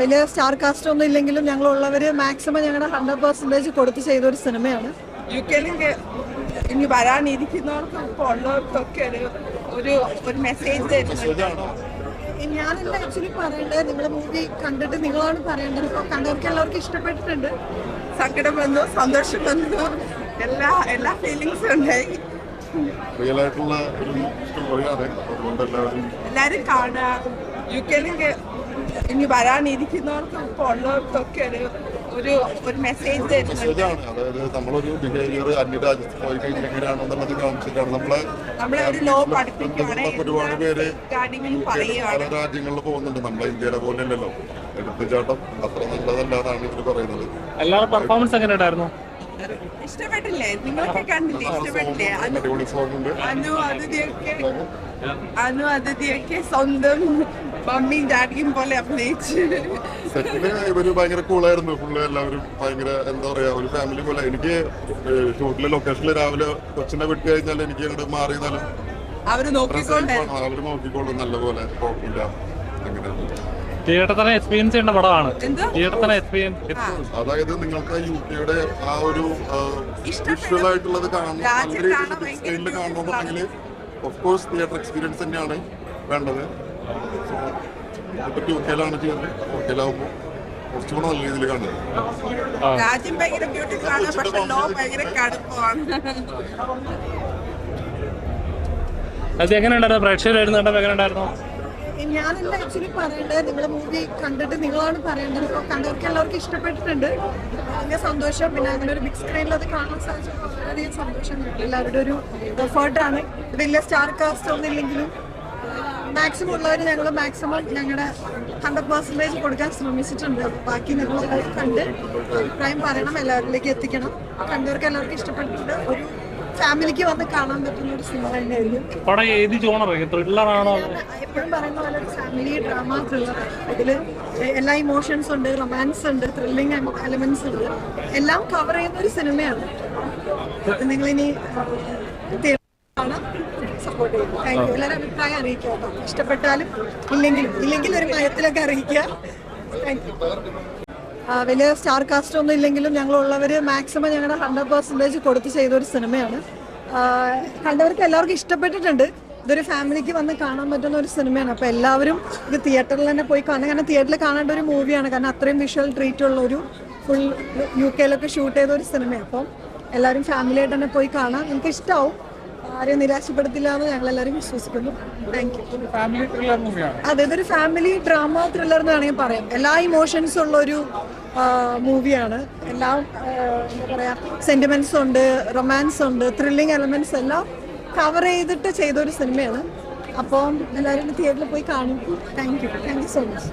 വലിയ star cast ഒന്നും ഇല്ലെങ്കിലും ഞങ്ങളുള്ളവർ മാക്സിമം ഞങ്ങളുടെ ഹൺഡ്രഡ് പെർസെന്റേജ് കൊടുത്ത് ചെയ്ത ഒരു സിനിമയാണ്. യു കെയിലേക്ക് ഇനി വരാനിരിക്കുന്നവർക്കും ഇപ്പോൾ ഉള്ളവർക്കൊക്കെ ഒരു ഒരു ഒരു മെസ്സേജ് തരുന്നുണ്ട്. ഞാനല്ല ആക്ച്വലി പറയേണ്ടത് നിങ്ങൾ മൂവി കണ്ടിട്ട് നിങ്ങളാണ് പറയേണ്ടത്. ഇപ്പോൾ കണ്ടവർക്ക് എല്ലാവർക്കും ഇഷ്ടപ്പെട്ടിട്ടുണ്ട്. സങ്കടം വന്നു സന്തോഷം വന്നു. എല്ലാ എല്ലാ ഫീലിങ്സും ഉണ്ടായി. റിയൽ ആയിട്ടുള്ള ഒരു എല്ലാവരും കാണുക. യു കെയിലേക്ക് ഇനി വരാനിരിക്കുന്നവർക്കും ഇപ്പോൾ ഉള്ളവർക്കൊക്കെ ഒരു ഒരു ഒരു മെസ്സേജ് തരുന്നുണ്ട്. മെസ്സേജാണ് അതായത് നമ്മളൊരു ബിഹേവിയർ അന്യരാജ്യത്ത് പോയി കഴിഞ്ഞാൽ എങ്ങനെയാണെന്നുള്ളത് കാണിച്ചിട്ടാണ് നമ്മളെ നമ്മളെ ഒരു ലോ പഠിപ്പിക്കുകയാണെങ്കിൽ ഒരുപാട് പേര് കാര്യങ്ങളും പല പറയുകയാണ്. രാജ്യങ്ങളിൽ പോകുന്നുണ്ട്. നമ്മളെ ഇന്ത്യയുടെ പോലെ അല്ലല്ലോ. എടുത്തുചാട്ടം അത്ര നല്ലതല്ലാതാണ് ഇവർ പറയുന്നത്. എല്ലാവരുടെ പെർഫോമൻസ് എങ്ങനെ ഉണ്ടായിരുന്നു? ഇഷ്ടപ്പെട്ടില്ലേ? നിങ്ങളൊക്കെ കണ്ടില്ലേ? ഇഷ്ടപ്പെട്ടില്ലേ? അടിപൊളി അനു അതിഥിയൊക്കെ അനു അതിഥിയൊക്കെ സ്വന്തം മമ്മിയും ഡാഡിയും പോലെ അഭിനയിച്ച്. സെറ്റിൽ ഇവർ ഭയങ്കര കൂളായിരുന്നു. ഫുള്ള് എല്ലാവരും ഭയങ്കര എന്താ പറയാ ഒരു ഫാമിലി പോലെ. എനിക്ക് ഷൂട്ടിലെ ലൊക്കേഷനിൽ രാവിലെ കൊച്ചിനെ വിട്ട് കഴിഞ്ഞാൽ എനിക്ക് അങ്ങോട്ട് മാറിയതാലും അവർ നോക്കിക്കൊണ്ട് അവർ നോക്കിക്കോളും. നല്ലപോലെ കുഴപ്പമില്ല. അങ്ങനെ. തിയേറ്റർ തന്നെ എക്സ്പീരിയൻസ് ചെയ്യേണ്ട പടമാണ്. തന്നെ എക്സ്പീരിയൻസ് അതായത് നിങ്ങൾക്ക് യു കെയുടെ ആ ഒരു. വിഷ്വൽ ആയിട്ടുള്ളത് കാണണം കാണണമെന്നുണ്ടെങ്കിൽ ഓഫ് കോഴ്സ് തിയേറ്റർ എക്സ്പീരിയൻസ് തന്നെയാണ് വേണ്ടത്. ഇപ്പൊ ടു ചെയ്യുന്നത്. കെയിലാവുമ്പോൾ കുറച്ചുകൂടെ നല്ല രീതിയിൽ കാണുന്നത് രാജ്യം ഭയങ്കര ബ്യൂട്ടിഫുൾ ആണ് പക്ഷെ ലോ ഭയങ്കര കടുപ്പമാണ്. അത് എങ്ങനെ ഉണ്ടായിരുന്നു പ്രേക്ഷകരായിരുന്നു കണ്ടപ്പോൾ എങ്ങനെ ഉണ്ടായിരുന്നു ഞാനല്ല ആക്ച്വലി പറയേണ്ടത് നിങ്ങൾ മൂവി കണ്ടിട്ട് നിങ്ങളാണ് പറയേണ്ടത്. ഇപ്പോൾ കണ്ടവർക്ക് എല്ലാവർക്കും ഇഷ്ടപ്പെട്ടിട്ടുണ്ട്. ഭയങ്കര സന്തോഷം. പിന്നെ അങ്ങനെ ഒരു ബിഗ് സ്ക്രീനിൽ അത് കാണാൻ സാധിച്ചപ്പോൾ വളരെയധികം സന്തോഷം. എല്ലാവരുടെ ഒരു എഫേർട്ടാണ് വലിയ സ്റ്റാർ കാസ്റ്റ് ഒന്നും ഇല്ലെങ്കിലും മാക്സിമം ഉള്ളവർ ഞങ്ങൾ മാക്സിമം ഞങ്ങളുടെ ഹൺഡ്രഡ് പെർസെന്റേജ് കൊടുക്കാൻ ശ്രമിച്ചിട്ടുണ്ട്. ബാക്കി നിങ്ങൾ കണ്ട് അഭിപ്രായം പറയണം എല്ലാവരിലേക്ക് എത്തിക്കണം. കണ്ടവർക്ക് എല്ലാവർക്കും ഇഷ്ടപ്പെട്ടിട്ടുണ്ട്. ഒരു ഫാമിലിക്ക് വന്ന് കാണാൻ പറ്റുന്ന ഒരു സിനിമ തന്നെയായിരുന്നു പടം ഏത് ജോണർ ത്രില്ലറാണോ? എപ്പോഴും പറയുന്ന പോലെ ഒരു ഫാമിലി ഡ്രാമ ത്രില്ലർ ഇതിൽ എല്ലാ ഇമോഷൻസ് ഉണ്ട് റൊമാൻസ് ഉണ്ട് ത്രില്ലിംഗ് എലമെന്റ്സ് ഉണ്ട്. എല്ലാം കവർ ചെയ്യുന്ന ഒരു സിനിമയാണ് നിങ്ങളിനി സപ്പോർട്ട് ചെയ്യും താങ്ക് യു എല്ലാവരും അഭിപ്രായം ഇഷ്ടപ്പെട്ടാലും ഇല്ലെങ്കിലും ഇല്ലെങ്കിൽ ഒരു അറിയിക്കുക. താങ്ക് യു വലിയ സ്റ്റാർ കാസ്റ്റ് ഒന്നും ഇല്ലെങ്കിലും ഞങ്ങളുള്ളവർ മാക്സിമം ഞങ്ങളുടെ ഹൺഡ്രഡ് പെർസെന്റേജ് കൊടുത്ത് ചെയ്ത ഒരു സിനിമയാണ്. കണ്ടവർക്ക് എല്ലാവർക്കും ഇഷ്ടപ്പെട്ടിട്ടുണ്ട്. ഇതൊരു ഫാമിലിക്ക് വന്ന് കാണാൻ പറ്റുന്ന ഒരു സിനിമയാണ്. അപ്പോൾ എല്ലാവരും ഇത് തിയേറ്ററിൽ തന്നെ പോയി കാണാൻ കാരണം തിയേറ്ററിൽ കാണേണ്ട ഒരു മൂവിയാണ് കാരണം അത്രയും വിഷ്വൽ ട്രീറ്റ് ഉള്ള ഒരു ഫുൾ യു കെയിലൊക്കെ ഷൂട്ട് ചെയ്ത ഒരു സിനിമയാണ്. അപ്പം എല്ലാവരും ഫാമിലിയായിട്ട് തന്നെ പോയി കാണാം. നിങ്ങൾക്ക് ഇഷ്ടമാവും ആരെയും നിരാശപ്പെടുത്തില്ല എന്ന് ഞങ്ങൾ എല്ലാവരും വിശ്വസിക്കുന്നു താങ്ക് യു അതെ ഇതൊരു ഫാമിലി ഡ്രാമ ത്രില്ലർ എന്ന് വേണമെങ്കിൽ പറയാം. എല്ലാ ഇമോഷൻസും ഉള്ള ഒരു മൂവിയാണ് എല്ലാം എന്താ പറയാ സെന്റിമെന്റ്സ് ഉണ്ട് റൊമാൻസ് ഉണ്ട് ത്രില്ലിംഗ് എലമെന്റ്സ് എല്ലാം കവർ ചെയ്തിട്ട് ചെയ്ത ഒരു സിനിമയാണ് അപ്പം എല്ലാവരും തിയേറ്ററിൽ പോയി കാണും. Thank you thank you so much